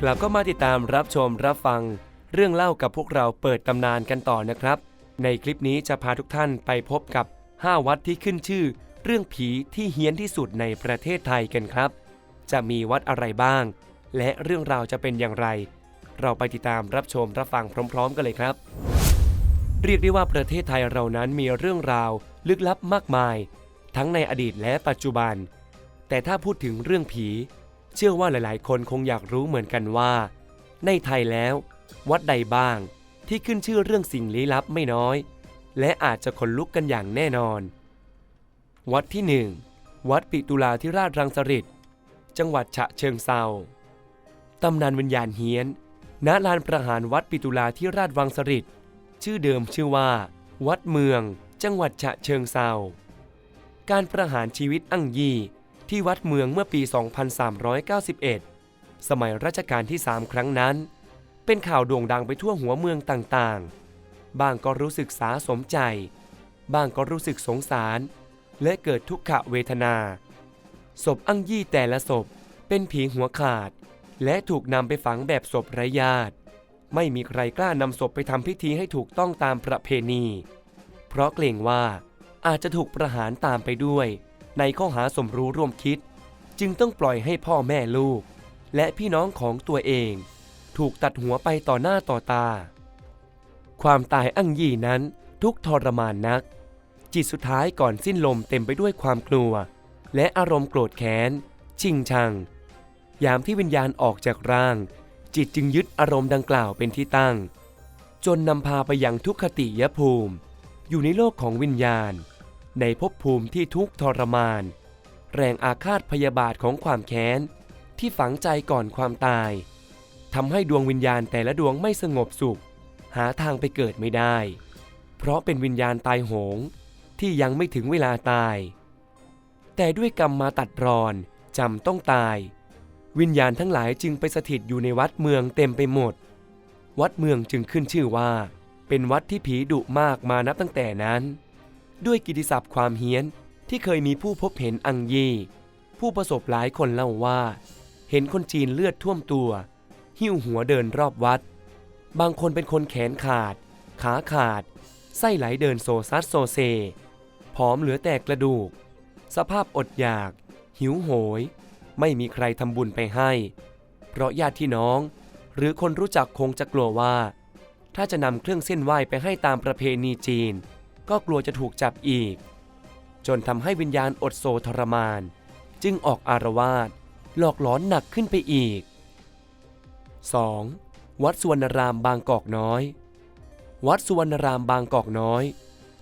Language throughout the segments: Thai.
กลับก็มาติดตามรับชมรับฟัง เรื่องเล่ากับพวกเราเปิดตำนานกันต่อนะครับ ในคลิปนี้จะพาทุกท่านไปพบกับ 5 วัดที่ขึ้นชื่อ เรื่องผีที่เฮี้ยนที่สุดในประเทศไทยกันครับ จะมีวัดอะไรบ้าง และเรื่องราวจะเป็นอย่างไร เราไปติดตามรับชมรับฟังพร้อม ๆ กันเลยครับ เรียกได้ว่าประเทศไทยเรานั้นมีเรื่องราวลึกลับมากมาย ทั้งในอดีตและปัจจุบัน แต่ถ้าพูดถึงเรื่องผี เชื่อว่าหลายๆ คนคงอยากรู้เหมือนกันว่า ในไทยแล้ว วัดใดบ้างที่ขึ้นชื่อเรื่องสิ่งลี้ลับไม่น้อย และอาจจะขนลุกกันอย่างแน่นอน วัดที่หนึ่งวัดปิตุลาธิราชรังสฤษจังหวัดฉะเชิงเซาตำนานวิญญาณเฮี้ยน ณลานประหารวัดปิตุลาธิราชวังสฤษชื่อเดิมชื่อว่า วัดเมือง จังหวัดฉะเชิงเซาการประหารชีวิตอั้งยี่ ที่วัดเมืองเมื่อปี 2391 สมัยรัชกาลที่ 3 ครั้งนั้น เป็นข่าวโด่งดังไปทั่วหัวเมืองต่างๆ บางก็รู้สึกสาสมใจ บางก็รู้สึกสงสาร และเกิดทุกขเวทนา ศพอั้งยี่แต่ละศพเป็นผีหัวขาด และถูกนำไปฝังแบบศพไร้ญาติ ไม่มีใครกล้านำศพไปทำพิธีให้ถูกต้องตามประเพณี เพราะเกรงว่าอาจจะถูกประหารตามไปด้วย ในข้อหาสมรู้ร่วมคิด จึงต้องปล่อยให้พ่อแม่ลูก และพี่น้องของตัวเอง ถูกตัดหัวไปต่อหน้าต่อตา ความตายอั้งยี่นั้นทุกทรมานนัก จิตสุดท้ายก่อนสิ้นลมเต็มไปด้วยความกลัว และอารมณ์โกรธแค้น ชิงชัง ยามที่วิญญาณออกจากร่าง จิตจึงยึดอารมณ์ดังกล่าวเป็นที่ตั้ง จนนำพาไปยังทุกขติยภูมิ อยู่ในโลกของวิญญาณ ในภพภูมิที่ทุกทรมาน แรงอาฆาตพยาบาทของความแค้น ที่ฝังใจก่อนความตายทำให้ดวงวิญญาณแต่ละดวงไม่สงบสุข หาทางไปเกิดไม่ได้ เพราะเป็นวิญญาณตายโหง ที่ยังไม่ถึงเวลาตาย แต่ด้วยกรรมมาตัดรอนจำต้องตาย วิญญาณทั้งหลายจึงไปสถิตอยู่ในวัดเมืองเต็มไปหมด วัดเมืองจึงขึ้นชื่อว่า เป็นวัดที่ผีดุมากมานับตั้งแต่นั้น ด้วยกิติศัพท์ความเฮี้ยนที่เคยมีผู้พบเห็นอังยี ผู้ประสบหลายคนเล่าว่า เห็นคนจีนเลือดท่วมตัว หิ้วหัวเดินรอบวัด บางคนเป็นคนแขนขาด ขาขาด ไส้ไหลเดินโซซัดโซเซ ผอมเหลือแต่กระดูก สภาพอดอยาก หิวโหย ไม่มีใครทำบุญไปให้ เพราะญาติพี่น้อง หรือคนรู้จักคงจะกลัวว่า ถ้าจะนำเครื่องเส้นไหว้ไปให้ตามประเพณีจีน ก็กลัวจะถูกจับอีก จนทำให้วิญญาณอดโซทรมาน จึงออกอารวาสหลอกหลอนหนักขึ้นไปอีก 2. วัดสุวรรณรามบางกอกน้อย วัดสุวรรณรามบางกอกน้อย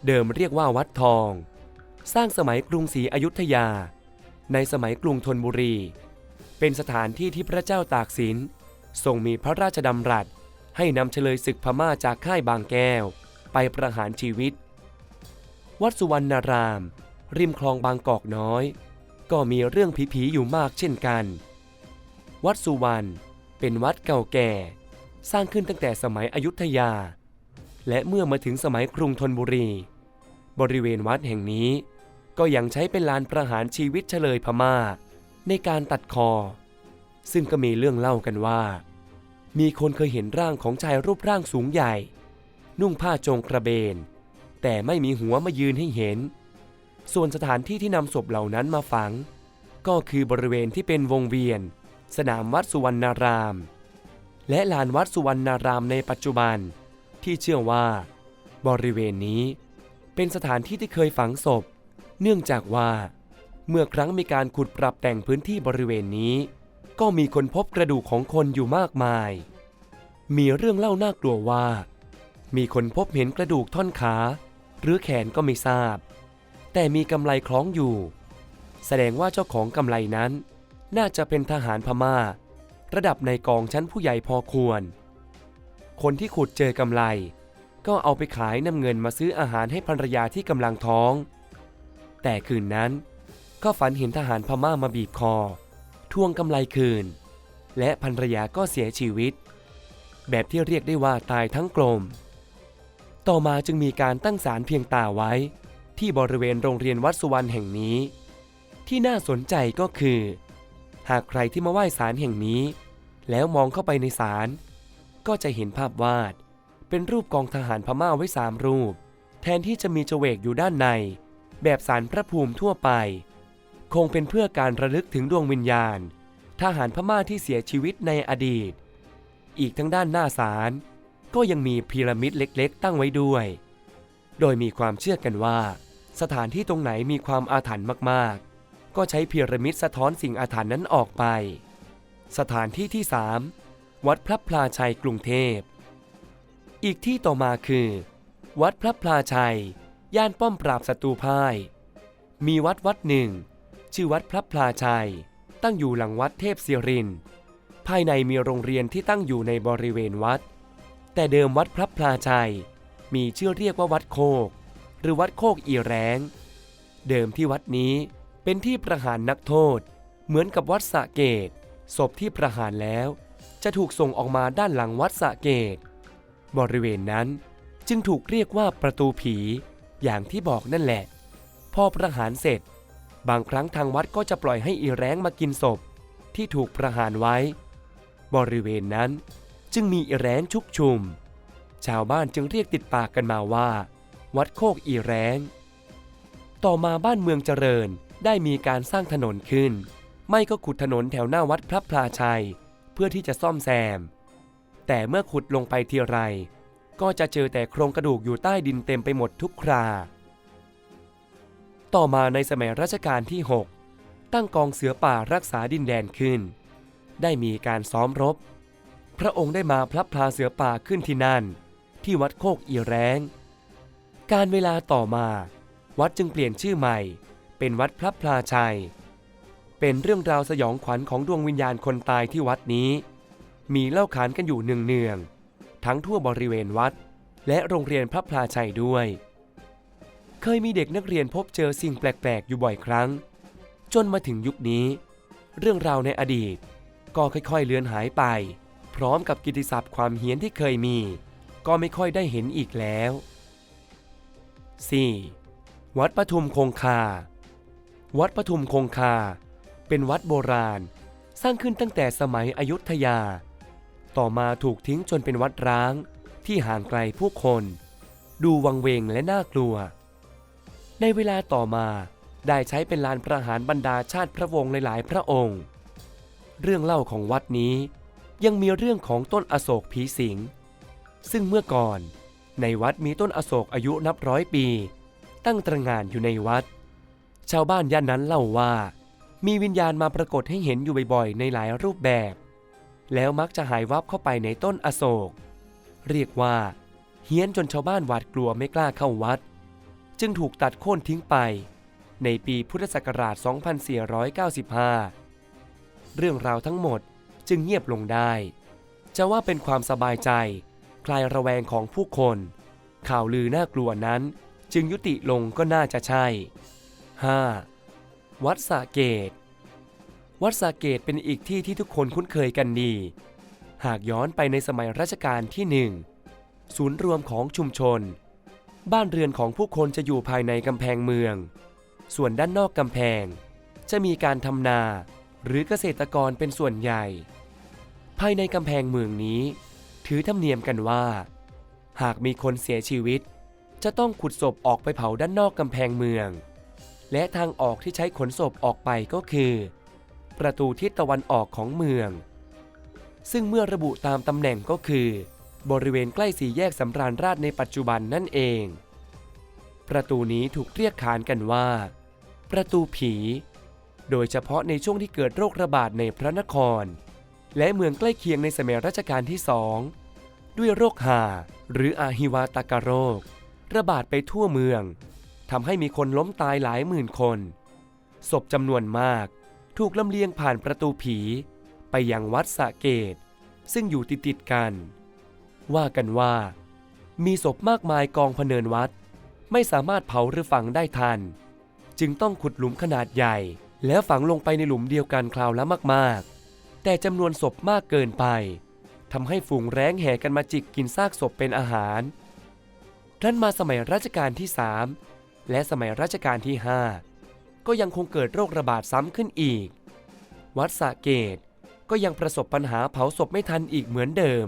เดิมเรียกว่าวัดทอง สร้างสมัยกรุงศรีอยุธยา ในสมัยกรุงธนบุรี เป็นสถานที่ที่พระเจ้าตากสินทรงมีพระราชดำรัสให้นำเฉลยศึกพม่าจากค่ายบางแก้ว ไปประหารชีวิต วัดสุวรรณาราม ริมคลองบางกอกน้อย ก็มีเรื่องผีๆอยู่มากเช่นกัน วัดสุวรรณเป็นวัดเก่าแก่ สร้างขึ้นตั้งแต่สมัยอยุธยา และเมื่อมาถึงสมัยกรุงธนบุรี บริเวณวัดแห่งนี้ ก็ยังใช้เป็นลานประหารชีวิตเฉลยพม่า ในการตัดคอ ซึ่งก็มีเรื่องเล่ากันว่า มีคนเคยเห็นร่างของชายรูปร่างสูงใหญ่ นุ่งผ้าโจงกระเบน แต่ไม่มีหัวมายืนให้เห็น ส่วนสถานที่ที่นำศพเหล่านั้นมาฝัง ก็คือบริเวณที่เป็นวงเวียน สนามวัดสุวรรณาราม และลานวัดสุวรรณารามในปัจจุบัน ที่เชื่อว่า บริเวณนี้ เป็นสถานที่ที่เคยฝังศพ เนื่องจากว่า เมื่อครั้งมีการขุดปรับแต่งพื้นที่บริเวณนี้ ก็มีคนพบกระดูกของคนอยู่มากมาย มีเรื่องเล่าน่ากลัวว่า มีคนพบเห็นกระดูกท่อนขา หรือแขนก็ไม่ทราบ แต่มีกำไลคล้องอยู่ แสดงว่าเจ้าของกำไลนั้น น่าจะเป็นทหารพม่า ระดับในกองชั้นผู้ใหญ่พอควร คนที่ขุดเจอกำไล ก็เอาไปขายนำเงินมาซื้ออาหารให้ภรรยาที่กำลังท้อง แต่คืนนั้น ก็ฝันเห็นทหารพม่ามาบีบคอ ทวงกำไลคืน และภรรยาก็เสียชีวิต แบบที่เรียกได้ว่าตายทั้งกลม ต่อมาจึงมีการตั้งศาลเพียงตาไว้ ที่บริเวณโรงเรียนวัดสุวรรณแห่งนี้ ที่น่าสนใจก็คือ หากใครที่มาไหว้ศาลแห่งนี้ แล้วมองเข้าไปในศาลก็จะเห็นภาพวาด เป็นรูปกองทหารพม่าไว้สามรูป แทนที่จะมีเจเวกอยู่ด้านใน แบบสารพระภูมิทั่วไป คงเป็นเพื่อการระลึกถึงดวงวิญญาณ ทหารพม่าที่เสียชีวิตในอดีต อีกทั้งด้านหน้าศาล ก็ยังมีพีระมิดเล็กๆ ตั้งไว้ด้วย โดยมีความเชื่อกันว่า สถานที่ตรงไหนมีความอาถรรพ์มากๆ ก็ใช้พีระมิดสะท้อนสิ่งอาถรรพ์นั้นออกไป สถานที่ที่ 3 วัดพระพลาชัยกรุงเทพ อีกที่ต่อมาคือ วัดพระพลาชัย ย่านป้อมปราบศัตรูพ่าย มีวัดวัดหนึ่ง ชื่อวัดพระพลาชัย ตั้งอยู่หลังวัดเทพศิรินทร์ภายในมีโรงเรียนที่ตั้งอยู่ในบริเวณวัด แต่เดิมวัดพระพลาชัย มีชื่อเรียกว่าวัดโคก หรือวัดโคกอีแรง เดิมที่วัดนี้เป็นที่ประหารนักโทษ เหมือนกับวัดสะเกตศพที่ประหารแล้ว จะถูกส่งออกมาด้านหลังวัดสะเกตบริเวณนั้นจึงถูกเรียกว่าประตูผี อย่างที่บอกนั่นแหละ พอประหารเสร็จ บางครั้งทางวัดก็จะปล่อยให้อีแรงมากินศพที่ถูกประหารไว้ บริเวณนั้น จึงมีอีแรงชุกชุม ชาวบ้านจึงเรียกติดปากกันมาว่า วัดโคกอีแรงต่อมาบ้านเมืองเจริญได้มีการสร้างถนนขึ้น ไม่ก็ขุดถนนแถวหน้าวัดพระพลาชัย เพื่อที่จะซ่อมแซม แต่เมื่อขุดลงไปทีไร ก็จะเจอแต่โครงกระดูกอยู่ใต้ดินเต็มไปหมดทุกครา ต่อมาในสมัยรัชกาลที่ 6 ตั้งกองเสือป่ารักษาดินแดนขึ้น ได้มีการซ้อมรบ พระองค์ได้มาพลับพลาเสือป่าขึ้นที่นั่น ที่วัดโคกอีแรงการเวลาต่อมา วัดจึงเปลี่ยนชื่อใหม่ เป็นวัดพระพลาชัย เป็นเรื่องราวสยองขวัญของดวงวิญญาณคนตายที่วัดนี้ มีเล่าขานกันอยู่เนืองๆทั้งทั่วบริเวณวัด และโรงเรียนพระพลาชัยด้วย เคยมีเด็กนักเรียนพบเจอสิ่งแปลกๆ อยู่บ่อยครั้ง จนมาถึงยุคนี้ เรื่องราวในอดีต ก็ค่อยๆเลือนหายไป พร้อมกับกิติศัพท์ความเฮี้ยนที่เคยมี ก็ไม่ค่อยได้เห็นอีกแล้ว 4. วัดปทุมคงคา วัดปทุมคงคา เป็นวัดโบราณ สร้างขึ้นตั้งแต่สมัยอยุธยา ต่อมาถูกทิ้งจนเป็นวัดร้างที่ห่างไกลผู้คน ดูวังเวงและน่ากลัว ในเวลาต่อมาได้ใช้เป็นลานประหารบรรดาชาติพระวงศ์หลายๆ พระองค์ เรื่องเล่าของวัดนี้ ยังมีเรื่องของต้นอโศกผีสิง ซึ่งเมื่อก่อน ในวัดมีต้นอโศกอายุนับร้อยปี ตั้งตระงานอยู่ในวัด ชาวบ้านย่านนั้นเล่าว่า มีวิญญาณมาปรากฏให้เห็นอยู่บ่อยๆ ในหลายรูปแบบ แล้วมักจะหายวับเข้าไปในต้นอโศก เรียกว่าเฮี้ยนจนชาวบ้านหวาดกลัวไม่กล้าเข้าวัด จึงถูกตัดโค่นทิ้งไปในปีพุทธศักราช 2495 เรื่องราวทั้งหมด จึงเงียบลงได้ จะว่าเป็นความสบายใจ คลายระแวงของผู้คน ข่าวลือน่ากลัวนั้น จึงยุติลงก็น่าจะใช่ 5. วัดสระเกต วัดสระเกตเป็นอีกที่ที่ทุกคนคุ้นเคยกันดี หากย้อนไปในสมัยรัชกาลที่หนึ่งศูนย์รวมของชุมชน บ้านเรือนของผู้คนจะอยู่ภายในกำแพงเมือง ส่วนด้านนอกกำแพง จะมีการทำนาหรือเกษตรกรเป็นส่วนใหญ่ ภายในกำแพงเมืองนี้ ถือธรรมเนียมกันว่า หากมีคนเสียชีวิต จะต้องขุดศพออกไปเผาด้านนอกกำแพงเมือง และทางออกที่ใช้ขนศพออกไปก็คือ ประตูทิศตะวันออกของเมือง ซึ่งเมื่อระบุตามตำแหน่งก็คือ บริเวณใกล้สี่แยกสำราญราชในปัจจุบันนั่นเอง ประตูนี้ถูกเรียกขานกันว่า ประตูผี โดยเฉพาะในช่วงที่เกิดโรคระบาดในพระนคร และเมืองใกล้เคียงในสมัยรัชกาลที่สองด้วยโรคหาหรืออาหิวาตากโรค ระบาดไปทั่วเมืองทำให้มีคนล้มตายหลายหมื่นคน ศพจำนวนมาก ถูกลำเลียงผ่านประตูผี ไปยังวัดสะเกตซึ่งอยู่ติดติดกัน ว่ากันว่า มีศพมากมายกองพเนินวัด ไม่สามารถเผาหรือฝังได้ทัน จึงต้องขุดหลุมขนาดใหญ่ แล้วฝังลงไปในหลุมเดียวกันคราวละมากๆ แต่จำนวนศพมากเกินไปทำให้ฝูงแร้งแห่กันมาจิกกินซากศพเป็นอาหารท่านมาสมัยรัชกาลที่ 3 และสมัยรัชกาลที่ 5 ก็ยังคงเกิดโรคระบาดซ้ำขึ้นอีก วัดสะเกตก็ยังประสบปัญหาเผาศพไม่ทันอีกเหมือนเดิม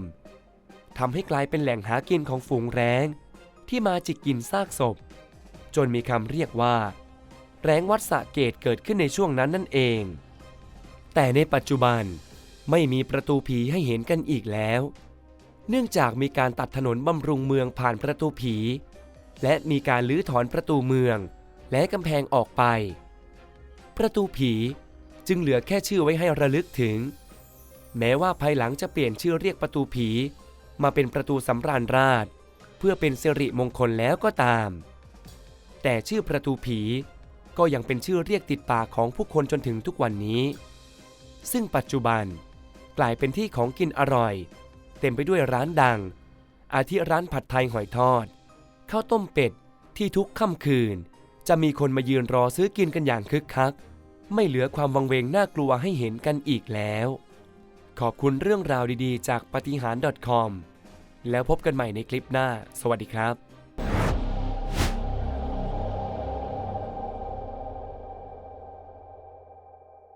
ทำให้กลายเป็นแหล่งหากินของฝูงแร้ง ที่มาจิกกินซากศพ จนมีคำเรียกว่า แร้งวัดสะเกตเกิดขึ้นในช่วงนั้นนั่นเอง แต่ในปัจจุบัน ไม่มีประตูผีให้เห็นกันอีกแล้ว เนื่องจากมีการตัดถนนบำรุงเมืองผ่านประตูผี และมีการลื้อถอนประตูเมือง และกำแพงออกไป ประตูผีจึงเหลือแค่ชื่อไว้ให้ระลึกถึง แม้ว่าภายหลังจะเปลี่ยนชื่อเรียกประตูผี มาเป็นประตูสำราญราช เพื่อเป็นสิริมงคลแล้วก็ตาม แต่ชื่อประตูผีก็ยังเป็นชื่อเรียกติดปากของผู้คนจนถึงทุกวันนี้ ซึ่งปัจจุบัน กลายเป็นที่ของกินอร่อย เต็มไปด้วยร้านดัง อาทิร้านผัดไทยหอยทอดข้าวต้มเป็ดที่ทุกค่ำคืน จะมีคนมายืนรอซื้อกินกันอย่างคึกคัก ไม่เหลือความวังเวงน่ากลัวให้เห็นกันอีกแล้ว ขอบคุณเรื่องราวดีๆ จากปฏิหาร .com แล้วพบกันใหม่ในคลิปหน้า สวัสดีครับ